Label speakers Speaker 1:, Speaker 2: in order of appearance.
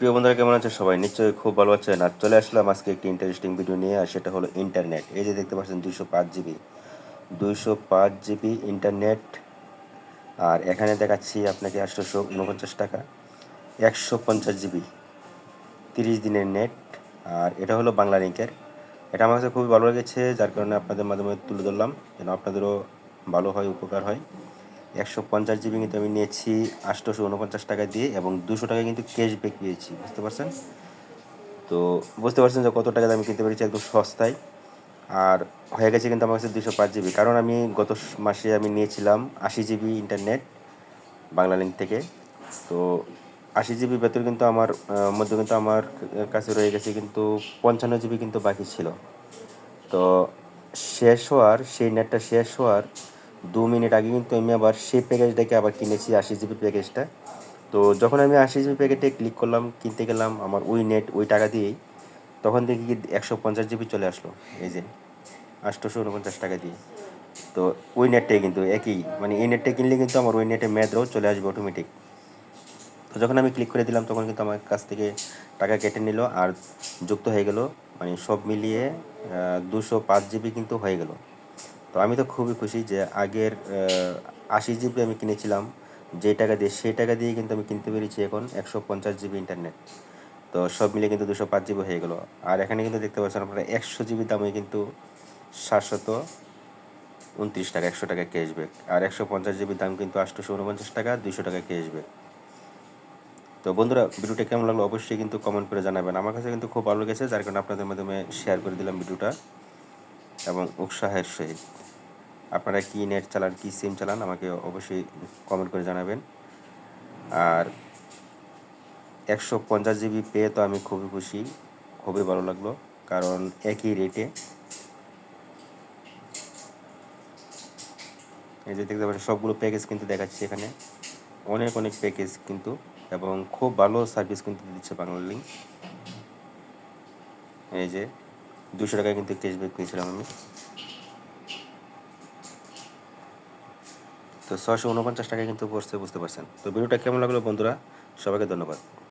Speaker 1: প্রিয় বন্ধুরা, কেমন আছে সবাই? নিশ্চয়ই খুব ভালো আছেন। আর চলে আসলাম আজকে একটি ইন্টারেস্টিং ভিডিও নিয়ে, আর সেটা হলো ইন্টারনেট এই যে দেখতে পাচ্ছেন, দুইশো পাঁচ জিবি দুইশো পাঁচ জিবি ইন্টারনেট আর এখানে দেখাচ্ছি আপনাকে আটশোশো উনপঞ্চাশ টাকা। একশো পঞ্চাশ জিবি তিরিশ দিনের নেট আর এটা হলো বাংলা লিঙ্কের এটা আমার কাছে খুবই ভালো লেগেছে, যার কারণে আপনাদের মাধ্যমে তুলে ধরলাম, যেন আপনাদেরও ভালো হয়, উপকার হয়। একশো পঞ্চাশ জিবি কিন্তু আমি নিয়েছি আটশোশো উনপঞ্চাশ টাকা দিয়ে এবং দুশো টাকা কিন্তু ক্যাশব্যাক পেয়েছি, বুঝতে পারছেন? তো বুঝতে পারছেন যে কত টাকা আমি কিনতে পেরেছি, একদম সস্তায়। আর হয়ে গেছে কিন্তু আমার কাছে দুশো পাঁচ জিবি। কারণ আমি গত মাসে আমি নিয়েছিলাম আশি জিবি ইন্টারনেট বাংলা লিঙ্ক থেকে। তো আশি জিবি ভেতর কিন্তু আমার মধ্যে কিন্তু আমার কাছে রয়ে গেছে কিন্তু পঞ্চান্ন জিবি কিন্তু বাকি ছিল। তো শেষ হওয়ার, সেই নেটটা শেষ হওয়ার দু মিনিট আগে কিন্তু আমি আবার সেই প্যাকেজটাকে আবার কিনেছি, আশি জিবি প্যাকেজটা তো যখন আমি আশি জিবি প্যাকেটে ক্লিক করলাম, কিনতে গেলাম আমার ওই নেট ওই টাকা দিয়েই, তখন দেখি একশো পঞ্চাশ জিবি চলে আসলো। এই যে, আটশোশো উনপঞ্চাশ টাকা দিয়ে। তো ওই নেটটাই কিন্তু একই মানে এই নেটটা কিনলে কিন্তু আমার ওই নেটে মেয়াদরাও চলে আসবে অটোমেটিক তো যখন আমি ক্লিক করে দিলাম, তখন কিন্তু আমার কাছ থেকে টাকা কেটে নিল আর যুক্ত হয়ে গেল মানে সব মিলিয়ে দুশো পাঁচ জিবি কিন্তু হয়ে গেল। তো আমি তো খুবই খুশি যে আগের আশি জিবি আমি কিনেছিলাম যে টাকা দিয়ে, সেই টাকা দিয়ে কিন্তু আমি কিনতে পেরেছি এখন একশো পঞ্চাশ জিবি ইন্টারনেট তো সব মিলে কিন্তু দুশো পাঁচ জিবি হয়ে গেলো। আর এখানে কিন্তু দেখতে পাচ্ছেন আপনারা, একশো জিবি দামে কিন্তু সাতশত উনত্রিশ টাকা, একশো টাকা ক্যাশব্যাক আর একশো পঞ্চাশ জিবির দাম কিন্তু আটশোশো উনপঞ্চাশ টাকা, দুইশো টাকা ক্যাশব্যাক তো বন্ধুরা, ভিডিওটা কেমন লাগল অবশ্যই কিন্তু কমেন্ট করে জানাবেন। আমার কাছে কিন্তু খুব ভালো লেগেছে, যার কারণে আপনাদের মাধ্যমে শেয়ার করে দিলাম ভিডিওটা। এবং উৎসাহের সহিত। আপনারা কী নেট চালান, কী সিম চালান, আমাকে অবশ্যই কমেন্ট করে জানাবেন। আর একশো পঞ্চাশ জিবি পেয়ে তো আমি খুবই খুশি, খুবই ভালো লাগল। কারণ একই রেটে এই যে দেখতে পাচ্ছেন, সবগুলো প্যাকেজ কিন্তু দেখাচ্ছি এখানে। অনেক অনেক প্যাকেজ কিন্তু, এবং খুব ভালো সার্ভিস কিন্তু দিচ্ছে বাংলা লিঙ্ক এই যে দুশো টাকায় কিন্তু ক্যাশব্যাক পেয়েছিলাম আমি। তো ছশো উনপঞ্চাশ টাকা কিন্তু পড়ছে, বুঝতে পারছেন। তো ভিডিওটা কেমন লাগল বন্ধুরা? সবাইকে ধন্যবাদ।